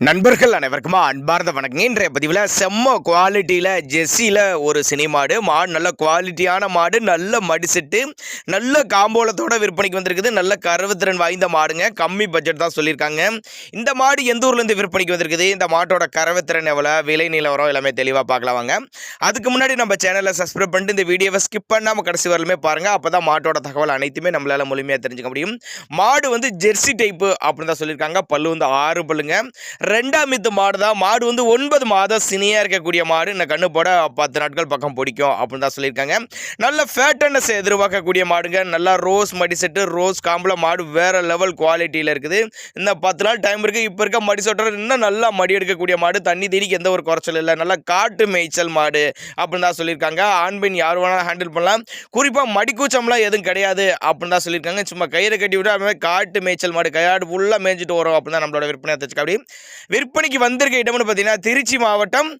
நண்பர்கள் அனைவருக்குமா அன்பார்ந்த வணக்கம் இன்றைய பதிவில் செம்ம குவாலிட்டியில் ஜெர்சியில் ஒரு சினிமாடு மாடு நல்ல குவாலிட்டியான மாடு நல்ல மடிசெட்டு நல்ல காம்போலத்தோட விற்பனைக்கு வந்திருக்குது நல்ல கருவுத்திறன் வாய்ந்த மாடுங்க. கம்மி பட்ஜெட் தான் சொல்லியிருக்காங்க. இந்த மாடு எந்த ஊர்லேருந்து விற்பனைக்கு வந்திருக்குது? இந்த மாட்டோட கரவுத்திறன் எவ்வளோ விலை நிலவரம் எல்லாமே தெளிவாக பார்க்கலாம் வாங்க. அதுக்கு முன்னாடி நம்ம சேனலை சப்ஸ்கிரைப் பண்ணிட்டு இந்த வீடியோவை ஸ்கிப் பண்ணாமல் கடைசி வரலுமே பாருங்கள் அப்போ தான் மாட்டோட தகவல் அனைத்துமே நம்மளால் முழுமையாக தெரிஞ்சுக்க முடியும். மாடு வந்து ஜெர்சி டைப்பு அப்படின்னு தான் சொல்லியிருக்காங்க. பல்லு வந்து ஆறு பல்லுங்க. ரெண்டாம் மித்து மாடு தான் மாடு வந்து ஒன்பது மாதம் சினியாக இருக்கக்கூடிய மாடு. இந்த கண்ணு போட பத்து நாட்கள் பக்கம் பிடிக்கும் அப்படின்னு தான் சொல்லியிருக்காங்க. நல்ல ஃபேட்டனஸ் எதிர்பார்க்கக்கூடிய மாடுங்க. நல்லா ரோஸ் மடி செட்டு ரோஸ் காம்பில் மாடு வேற லெவல் குவாலிட்டியில் இருக்குது. இந்த பத்து நாள் டைம் இருக்குது இப்போ இருக்க மடி சொட்டர் இன்னும் நல்லா மடி எடுக்கக்கூடிய மாடு. தண்ணி தீனிக்கு எந்த ஒரு குறைச்சல் இல்லை. நல்லா காட்டு மேய்ச்சல் மாடு அப்படின்னு தான் சொல்லியிருக்காங்க. ஆண் பெண் யார் வேணாலும் ஹேண்டில் பண்ணலாம். குறிப்பாக மடிக்கூச்சம்லாம் எதுவும் கிடையாது அப்படின்னு தான் சொல்லியிருக்காங்க. சும்மா கயிறை கட்டி விட்டு அதுமாதிரி காட்டு மேய்ச்சல் மாடு. கையாடு ஃபுல்லாக மேய்ஞ்சிட்டு வரும் அப்படின்னு தான் நம்மளோட விற்பனை தச்சுக்க அப்படி. விற்பனைக்கு வந்திருக்க இடம்னு பார்த்தீங்கன்னா திருச்சி மாவட்டம்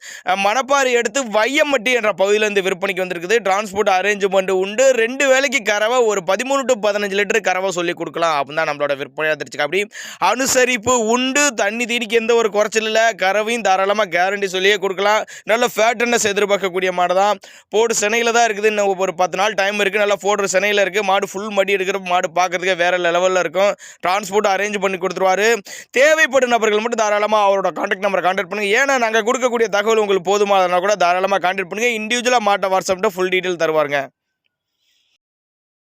மணப்பாறை எடுத்து வையம்பட்டி என்ற பகுதியிலேருந்து விற்பனைக்கு வந்திருக்குது. டிரான்ஸ்போர்ட் அரேஞ்ச்மெண்ட் உண்டு. ரெண்டு வேலைக்கு கறவை ஒரு பதிமூணு டு பதினஞ்சு லிட்டர் கறவை சொல்லி கொடுக்கலாம். அப்படின்னு தான் நம்மளோட விற்பனையாக தெரிஞ்சுக்க. அப்படி அனுசரிப்பு உண்டு. தண்ணி தீனிக்கு எந்த ஒரு குறைச்சல் இல்லை. கறவையும் தாராளமாக கேரண்டி சொல்லியே கொடுக்கலாம். நல்ல ஃபேட்டனஸ் எதிர்பார்க்கக்கூடிய மாடு தான் போடு சென்னையில் தான் இருக்குது. இன்னும் ஒரு பத்து நாள் டைம் இருக்குது நல்லா போடுற சென்னையில் இருக்குது மாடு ஃபுல் மடி எடுக்கிற மாடு பார்க்குறதுக்கே வேறு லெவலில் இருக்கும். டிரான்ஸ்போர்ட் அரேஞ்ச் பண்ணி கொடுத்துருவாரு. தேவைப்படும் நபர்கள் மட்டும் தாராளமாக அவரோட காண்டாக்ட் நம்பரை காண்டாக்ட் பண்ணுங்கள் ஏன்னா நாங்கள் கொடுக்கக்கூடிய தகவல் உங்களுக்கு போதுமானதுனா கூட தாராளமாக காண்டாக்ட் பண்ணுங்கள் இண்டிவிஜுவலாக மாட்ட வாட்ஸ்அப்ட்டு ஃபுல் டீட்டெயில் தருவாருங்க.